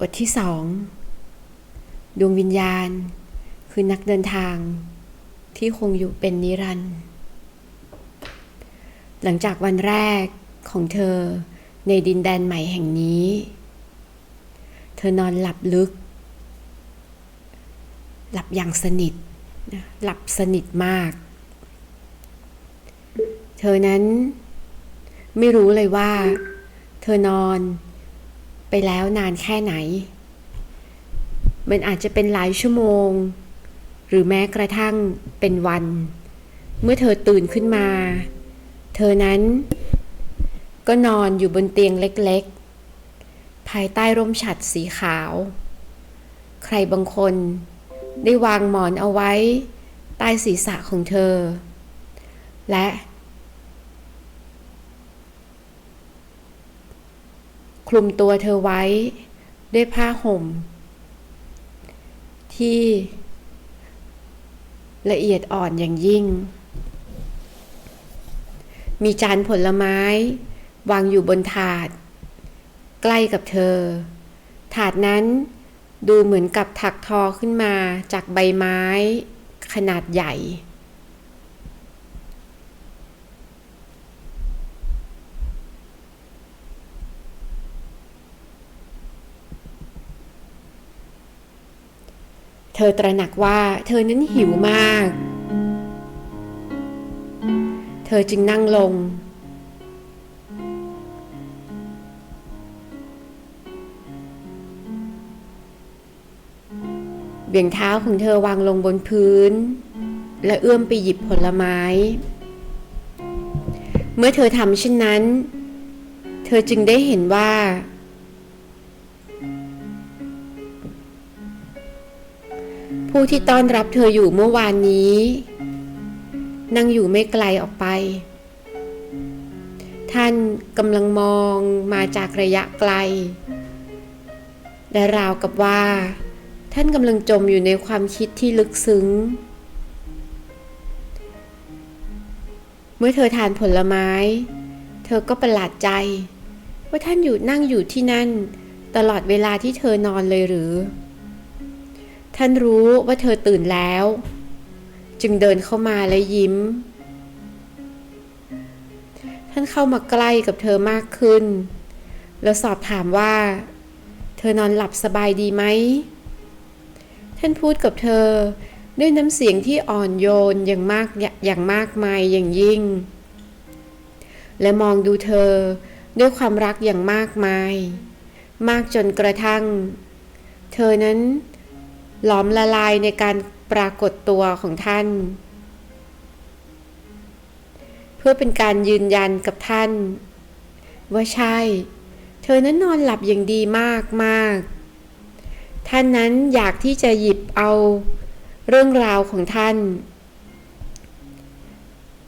บทที่สองดวงวิญญาณ คือนักเดินทาง ที่คงอยู่เป็นนิรันดร์หลังจากวันแรกของเธอในดินแดนใหม่แห่งนี้ เธอนอนหลับลึก หลับอย่างสนิท หลับสนิทมาก เธอนั้นไม่รู้เลยว่า เธอนอน ไปแล้วนานแค่ไหน มันอาจจะเป็นหลายชั่วโมง หรือแม้กระทั่งเป็นวัน เมื่อเธอตื่นขึ้นมา เธอนั้น ก็นอนอยู่บนเตียงเล็กๆ ภายใต้ร่มฉัดสีขาว ใครบางคนได้วางหมอนเอาไว้ ใต้ศีรษะของเธอ และ คลุมตัวเธอไว้ ด้วยผ้าห่ม ที่ละเอียดอ่อนอย่างยิ่ง มีจานผลไม้ วางอยู่บนถาด ใกล้กับเธอ ถาดนั้นดูเหมือนกับถักทอขึ้นมาจากใบไม้ ขนาดใหญ่ เธอตระหนักว่าเธอนั้นหิวมาก เธอจึงนั่งลง เบี่ยงเท้าของเธอวางลงบนพื้น และเอื้อมไปหยิบผลไม้ เมื่อเธอทำเช่นนั้น เธอจึงได้เห็นว่า ผู้ที่ต้อนรับเธออยู่เมื่อวานนี้ นั่งอยู่ไม่ไกลออกไป ท่านกำลังมองมาจากระยะไกล และราวกับว่า ท่านกำลังจมอยู่ในความคิดที่ลึกซึ้ง เมื่อเธอทานผลไม้ เธอก็ประหลาดใจ ว่าท่านอยู่นั่งอยู่ที่นั่น ตลอดเวลาที่เธอนอนเลยหรือ ท่านรู้ว่าเธอตื่นแล้ว จึงเดินเข้ามาและยิ้ม ท่านเข้ามาใกล้กับเธอมากขึ้น แล้วสอบถามว่า เธอนอนหลับสบายดีไหม ท่านพูดกับเธอด้วยน้ำเสียงที่อ่อนโยนอย่างมากอย่างมากมายอย่างยิ่ง และมองดูเธอด้วยความรักอย่างมากมาย มากจนกระทั่ง เธอนั้น หลอมละลายในการปรากฏตัวของท่าน เพื่อเป็นการยืนยันกับท่าน ว่าใช่ เธอนั้นนอนหลับอย่างดีมากมากท่านนั้นอยากที่จะหยิบเอาเรื่องราวของท่าน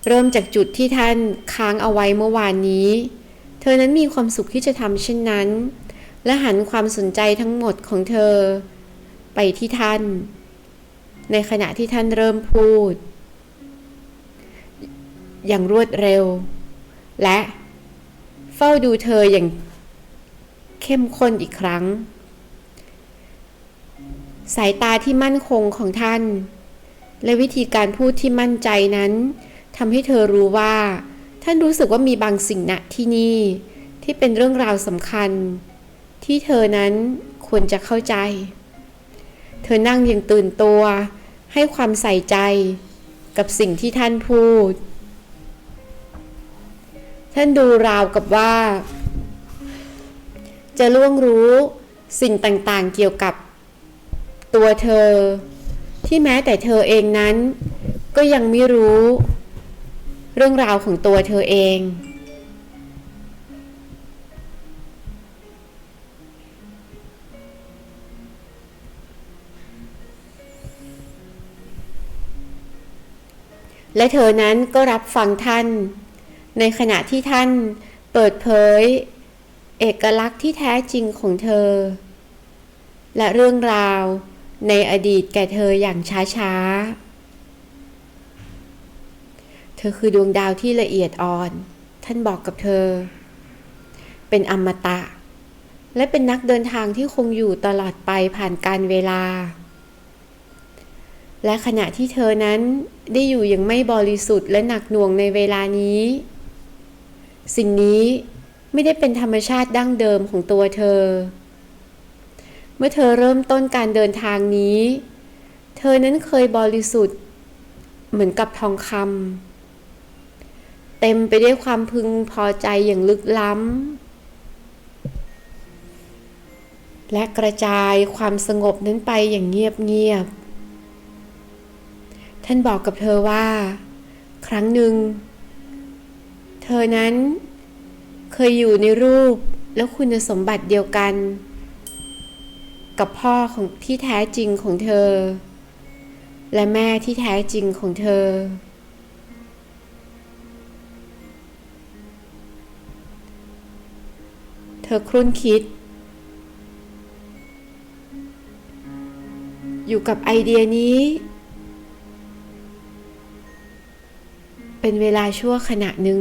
เริ่มจากจุดที่ท่านค้างเอาไว้เมื่อวานนี้ เธอนั้นมีความสุขที่จะทำเช่นนั้น และหันความสนใจทั้งหมดของเธอ ไปที่ท่าน ในขณะที่ท่านเริ่มพูด อย่างรวดเร็ว และเฝ้าดูเธออย่างเข้มข้นอีกครั้ง สายตาที่มั่นคงของท่าน และวิธีการพูดที่มั่นใจนั้นทำให้เธอรู้ว่า ท่านรู้สึกว่ามีบางสิ่งณที่นี่ ที่เป็นเรื่องราวสำคัญ ที่เธอนั้นควรจะเข้าใจ เธอนั่งอย่างตื่นตัว ให้ความใส่ใจกับสิ่งที่ท่านพูด ท่านดูราวกับว่า จะล่วงรู้สิ่งต่างๆเกี่ยวกับตัวเธอ ที่แม้แต่เธอเองนั้น ก็ยังไม่รู้ เรื่องราวของตัวเธอเอง และเธอนั้นก็รับฟังท่าน ในขณะที่ท่านเปิดเผย เอกลักษณ์ที่แท้จริงของเธอ และเรื่องราวในอดีตแก่เธออย่างช้าๆ เธอคือดวงดาวที่ละเอียดอ่อน ท่านบอกกับเธอ เป็นอมตะ และเป็นนักเดินทางที่คงอยู่ตลอดไปผ่านการเวลา และขณะที่เธอนั้นได้อยู่อย่างไม่บริสุทธิ์และหนักหน่วงในเวลานี้ สิ่งนี้ไม่ได้เป็นธรรมชาติดั้งเดิมของตัวเธอ เมื่อเธอเริ่มต้นการเดินทางนี้ เธอนั้นเคยบริสุทธิ์ เหมือนกับทองคำเต็มไปด้วยความพึงพอใจอย่างลึกล้ำ และกระจายความสงบนั้นไปอย่างเงียบๆ ท่านบอกกับเธอว่า ครั้งหนึ่ง เธอนั้นเคยอยู่ในรูปและคุณสมบัติเดียวกัน กับพ่อของที่แท้จริงของเธอ และแม่ที่แท้จริงของเธอ เธอครุ่นคิด อยู่กับไอเดียนี้ เป็นเวลาชั่วขณะหนึ่ง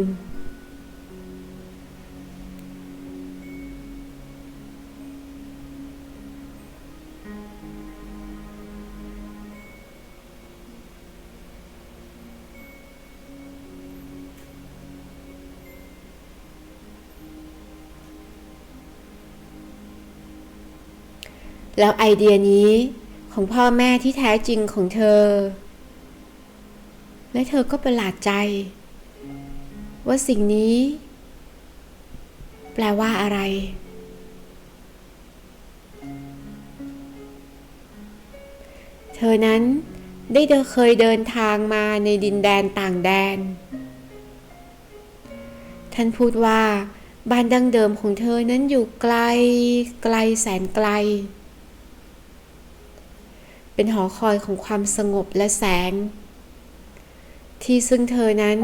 แล้วไอเดียนี้ของพ่อแม่ที่แท้จริงของเธอ และเธอก็ประหลาดใจ ว่าสิ่งนี้ แปลว่าอะไร เธอนั้นได้เดินเคยเดินทางมาในดินแดนต่างแดน ท่านพูดว่า บ้านดั้งเดิมของเธอนั้นอยู่ไกลไกลแสนไกล เป็นหอคอยของความสงบและแสง ที่ซึ่งเธอนั้น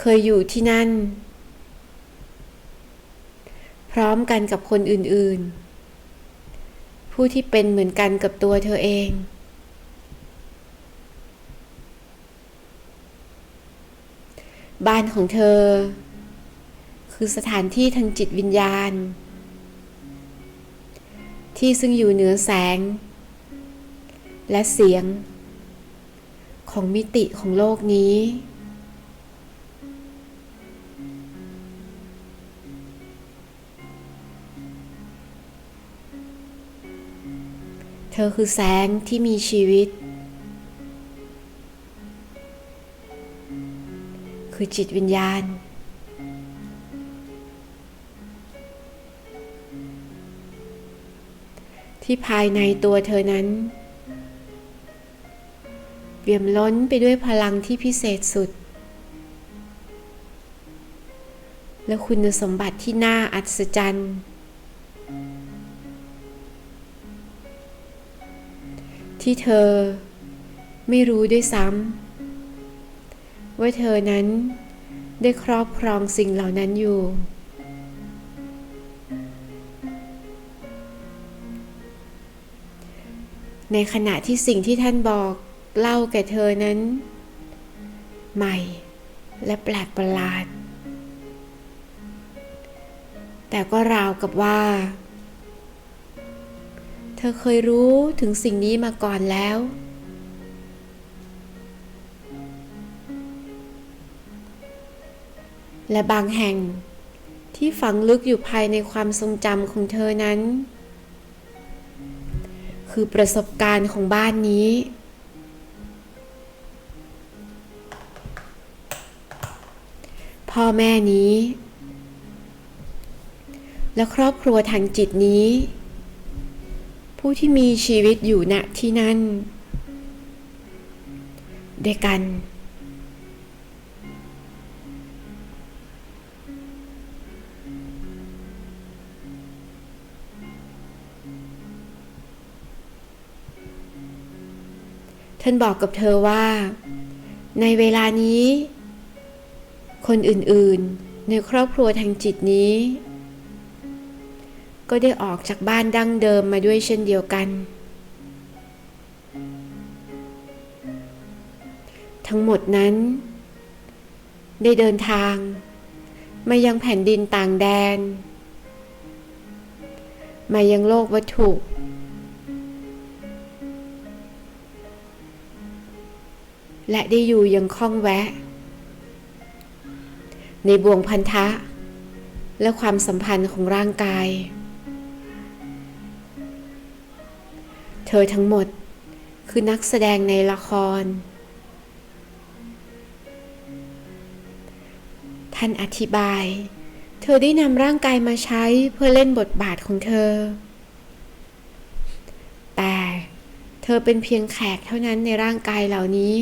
เคยอยู่ที่นั่น พร้อมกันกับคนอื่นๆ ผู้ที่เป็นเหมือนกันกับตัวเธอเอง บ้านของเธอ คือสถานที่ทางจิตวิญญาณ ที่ซึ่งอยู่เหนือแสง และเสียง ของมิติของโลกนี้ เธอคือแสงที่มีชีวิต คือจิตวิญญาณที่ภายในตัวเธอนั้น เปี่ยมล้นไปด้วยพลังที่พิเศษสุด และคุณสมบัติที่น่าอัศจรรย์ ที่เธอไม่รู้ด้วยซ้ำว่าเธอนั้นได้ครอบครองสิ่งเหล่านั้นอยู่ ในขณะที่สิ่งที่ท่านบอก เล่าแก่เธอนั้น ใหม่และแปลกประหลาด แต่ก็ราวกับว่า เธอเคยรู้ถึงสิ่งนี้มาก่อนแล้ว และบางแห่งที่ฝังลึกอยู่ภายในความทรงจำของเธอนั้น คือประสบการณ์ของบ้านนี้ พ่อแม่นี้ และครอบครัวทางจิตนี้ ผู้ที่มีชีวิตอยู่ณที่นั่นด้วยกัน ท่านบอกกับเธอว่า ในเวลานี้ คนอื่นๆ ในครอบครัวทางจิตนี้ ก็ได้ออกจากบ้านดั้งเดิมมาด้วยเช่นเดียวกัน ทั้งหมดนั้น ได้เดินทาง มายังแผ่นดินต่างแดน มายังโลกวัตถุและได้อยู่ยังคล่องแวะ ในบ่วงพันธะ และความสัมพันธ์ของร่างกาย เธอทั้งหมดคือนักแสดงในละคร ท่านอธิบาย เธอได้นำร่างกายมาใช้เพื่อเล่นบทบาทของเธอ แต่เธอเป็นเพียงแขกเท่านั้นในร่างกายเหล่านี้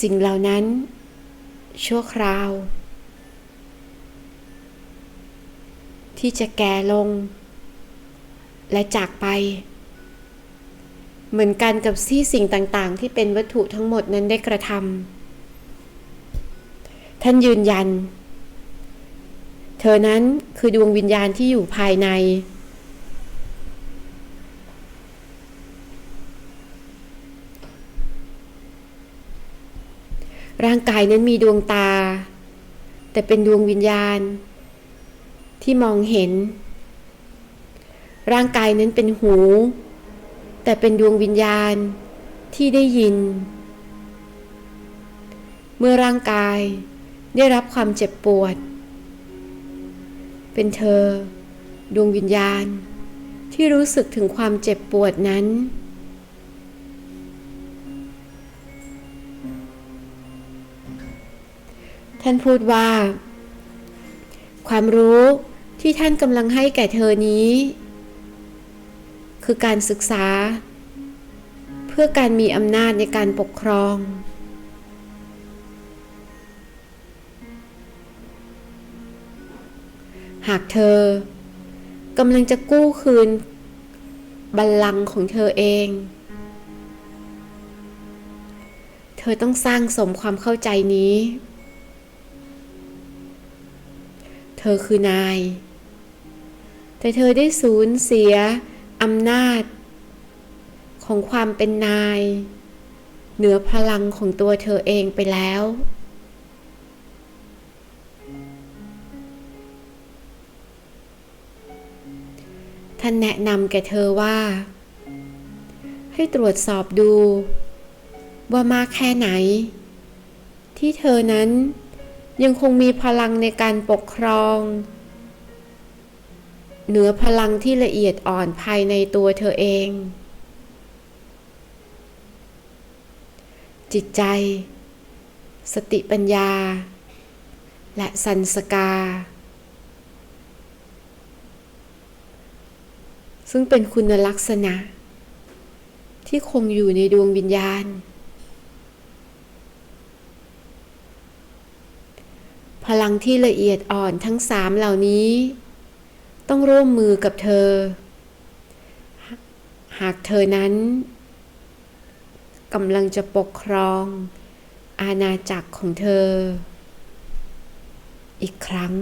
สิ่งเหล่านั้น ชั่วคราว ที่จะแก่ลง และจากไป เหมือนกันกับที่สิ่งต่างๆ ที่เป็นวัตถุทั้งหมดนั้นได้กระทำท่านยืนยัน เธอนั้นคือดวงวิญญาณที่อยู่ภายใน ร่างกายนั้นมีดวงตา แต่เป็นดวงวิญญาณ ที่มองเห็น ร่างกายนั้นเป็นหู แต่เป็นดวงวิญญาณที่ได้ยิน เมื่อร่างกายได้รับความเจ็บปวด เป็นเธอ ดวงวิญญาณที่รู้สึกถึงความเจ็บปวดนั้น ท่านพูดว่า ความรู้ที่ท่านกำลังให้แก่เธอนี้ คือการศึกษา เพื่อการมีอำนาจในการปกครอง หากเธอกำลังจะกู้คืน บัลลังก์ของเธอเอง เธอต้องสร้างสมความเข้าใจนี้ ธอคือนาย แต่เธอได้สูญเสียอำนาจ ของความเป็นนาย เหนือพลังของตัวเธอเองไปแล้ว ท่านแนะนำแก่เธอว่า ให้ตรวจสอบดู ว่ามากแค่ไหน ที่เธอนั้น ยังคงมีพลังในการปกครอง เหนือพลังที่ละเอียดอ่อนภายในตัวเธอเอง จิตใจ สติปัญญา และสันสกา ซึ่งเป็นคุณลักษณะ ที่คงอยู่ในดวงวิญญาณ พลังที่ละเอียดอ่อนทั้งสามเหล่านี้ ต้องร่วมมือกับเธอ หากเธอนั้นกำลังจะปกครอง อาณาจักรของเธอ อีกครั้ง